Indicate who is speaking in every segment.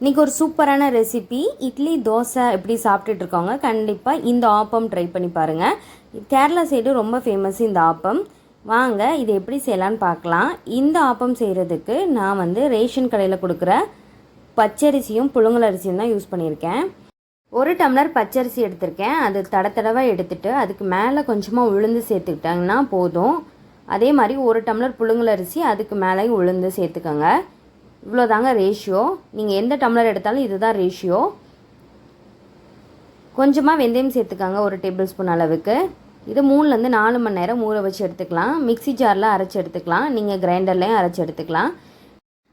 Speaker 1: இன்றைக்கி ஒரு சூப்பரான ரெசிபி இட்லி தோசை எப்படி சாப்பிட்டுட்டு இருக்கோங்க கண்டிப்பாக இந்த ஆப்பம் ட்ரை பண்ணி பாருங்கள் கேரளா சைடு ரொம்ப ஃபேமஸ் இந்த ஆப்பம். வாங்க இது எப்படி செய்யலான்னு பார்க்கலாம். இந்த ஆப்பம் செய்கிறதுக்கு நான் வந்து ரேஷன் கடையில் கொடுக்குற பச்சரிசியும் புழுங்கல் அரிசியும் தான் யூஸ் பண்ணியிருக்கேன். ஒரு டம்ளர் பச்சரிசி எடுத்திருக்கேன். அது தட தடவை எடுத்துட்டு அதுக்கு மேலே கொஞ்சமாக உளுந்து சேர்த்துக்கிட்டாங்கன்னா போதும். அதே மாதிரி ஒரு டம்ளர் புழுங்கல் அரிசி அதுக்கு மேலேயும் உளுந்து சேர்த்துக்கோங்க. இவ்வளோ தாங்க ரேஷியோ நீங்கள் எந்த டம்ளர் எடுத்தாலும் இதுதான் ரேஷியோ கொஞ்சமாக வெந்தயம் சேர்த்துக்காங்க ஒரு டேபிள் ஸ்பூன் அளவுக்கு. இது மூணுலேருந்து நாலு மணி நேரம் ஊற வச்சு எடுத்துக்கலாம். மிக்ஸி ஜாரில் அரைச்சி எடுத்துக்கலாம். நீங்கள் கிரைண்டர்லேயும் அரைச்சி எடுத்துக்கலாம்.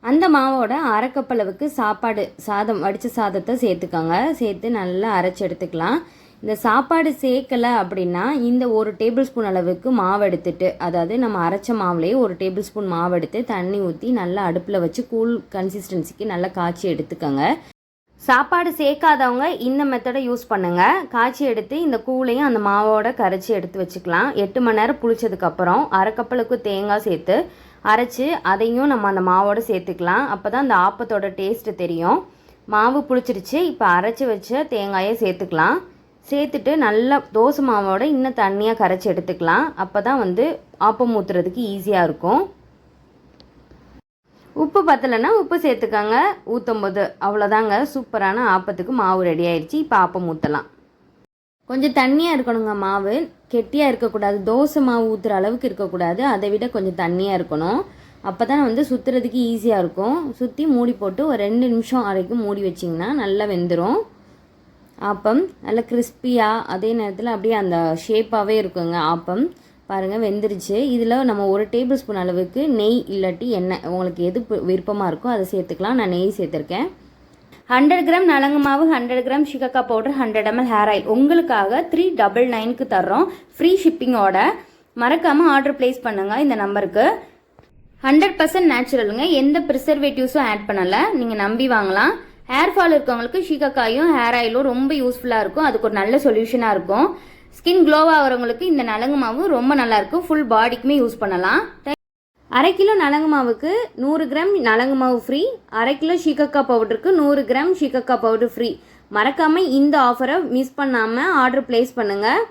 Speaker 1: அந்த மாவோட அரைக்கப்பளவுக்கு சாப்பாடு சாதம் வடித்த சாதத்தை சேர்த்துக்கோங்க. சேர்த்து நல்லா அரைச்சி எடுத்துக்கலாம். இந்த சாப்பாடு சேர்க்கலை அப்படின்னா இந்த ஒரு டேபிள் ஸ்பூன் அளவுக்கு மாவு எடுத்துட்டு அதாவது நம்ம அரைச்ச மாவுலேயே ஒரு டேபிள் ஸ்பூன் மாவு எடுத்து தண்ணி ஊற்றி நல்லா அடுப்பில் வச்சு கூல் கன்சிஸ்டன்சிக்கு நல்லா காய்ச்சி எடுத்துக்கோங்க. சாப்பாடு சேர்க்காதவங்க இந்த மெத்தடை யூஸ் பண்ணுங்கள் காய்ச்சி எடுத்து இந்த கூழையும் அந்த மாவோட கரைச்சி எடுத்து வச்சுக்கலாம். எட்டு மணி நேரம் புளிச்சதுக்கப்புறம் அரைக்கப்பளுக்கு தேங்காய் சேர்த்து அரைச்சி அதையும் நம்ம அந்த மாவோட சேர்த்துக்கலாம். அப்போ தான் அந்த ஆப்பத்தோட டேஸ்ட்டு தெரியும். மாவு புளிச்சிருச்சு இப்போ அரைச்சி வச்ச தேங்காயை சேர்த்துக்கலாம். சேர்த்துட்டு நல்லா தோசை மாவோட இன்னும் தண்ணியாக கரைச்சி எடுத்துக்கலாம். அப்போ தான் வந்து ஆப்பம் ஊற்றுறதுக்கு ஈஸியாக இருக்கும். உப்பு பத்தலைன்னா உப்பு சேர்த்துக்கோங்க. ஊற்றும் போது அவ்வளோதாங்க. சூப்பரான ஆப்பத்துக்கு மாவு ரெடி ஆயிடுச்சு இப்போ ஆப்பம் ஊற்றலாம் கொஞ்சம் தண்ணியாக இருக்கணுங்க மாவு. கெட்டியாக இருக்கக்கூடாது. தோசை மாவு ஊற்றுற அளவுக்கு இருக்கக்கூடாது. அதை விட கொஞ்சம் தண்ணியாக இருக்கணும். அப்போ தான் வந்து சுற்றுறதுக்கு ஈஸியாக இருக்கும். சுற்றி மூடி போட்டு ஒரு ரெண்டு நிமிஷம் வரைக்கும் மூடி வச்சிங்கன்னா நல்லா வெந்துடும் ஆப்பம் நல்லா கிறிஸ்பியாக அதே நேரத்தில் அப்படியே அந்த ஷேப்பாகவே இருக்குங்க ஆப்பம். பாருங்கள் வெந்துருச்சு. இதில் நம்ம ஒரு டேபிள் ஸ்பூன் அளவுக்கு நெய் இல்லாட்டி எண்ணெய். உங்களுக்கு எது விருப்பமாக இருக்கோ அதை சேர்த்துக்கலாம். நான் நெய் சேர்த்துருக்கேன். ஹண்ட்ரட் கிராம் நலங்கு மாவு hundred gram shikakai powder hundred ML hair oil உங்களுக்காக த்ரீ டபுள் நைனுக்கு தர்றோம். ஃப்ரீ ஷிப்பிங்கோட மறக்காமல் ஆர்டர் ப்ளேஸ் பண்ணுங்கள் இந்த நம்பருக்கு ஹண்ட்ரட் பர்சன்ட் நேச்சுரலுங்க எந்த ப்ரிசர்வேட்டிவ்ஸும் ஆட் பண்ணலை. நீங்கள் நம்பி வாங்கலாம். ஹேர் ஃபால் இருக்கவங்களுக்கு ஷீகக்காயும் ஹேர் ஆயிலும் ரொம்ப யூஸ்ஃபுல்லாக இருக்கும். அதுக்கு ஒரு நல்ல சொல்யூஷனாக இருக்கும். ஸ்கின் க்ளோ ஆகிறவங்களுக்கு இந்த நலங்கு மாவு ரொம்ப நல்லா இருக்கும். ஃபுல் பாடிக்குமே யூஸ் பண்ணலாம். அரை கிலோ நலங்கு மாவுக்கு நூறு கிராம் நலங்கு மாவு ஃப்ரீ அரை கிலோ ஷீகக்கா பவுடருக்கு நூறு கிராம் ஷீகக்கா பவுடர் ஃப்ரீ மறக்காமல் இந்த ஆஃபரை மிஸ் பண்ணாமல் ஆர்டர் ப்ளேஸ் பண்ணுங்கள்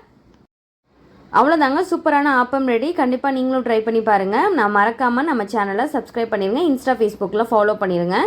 Speaker 1: அவ்வளோதாங்க சூப்பரான ஆப்பம் ரெடி கண்டிப்பாக நீங்களும் ட்ரை பண்ணி பாருங்கள் நான் மறக்காமல் நம்ம சேனலை சப்ஸ்கிரைப் பண்ணிடுங்க இன்ஸ்டா ஃபேஸ்புக்கில் ஃபாலோ பண்ணிடுங்க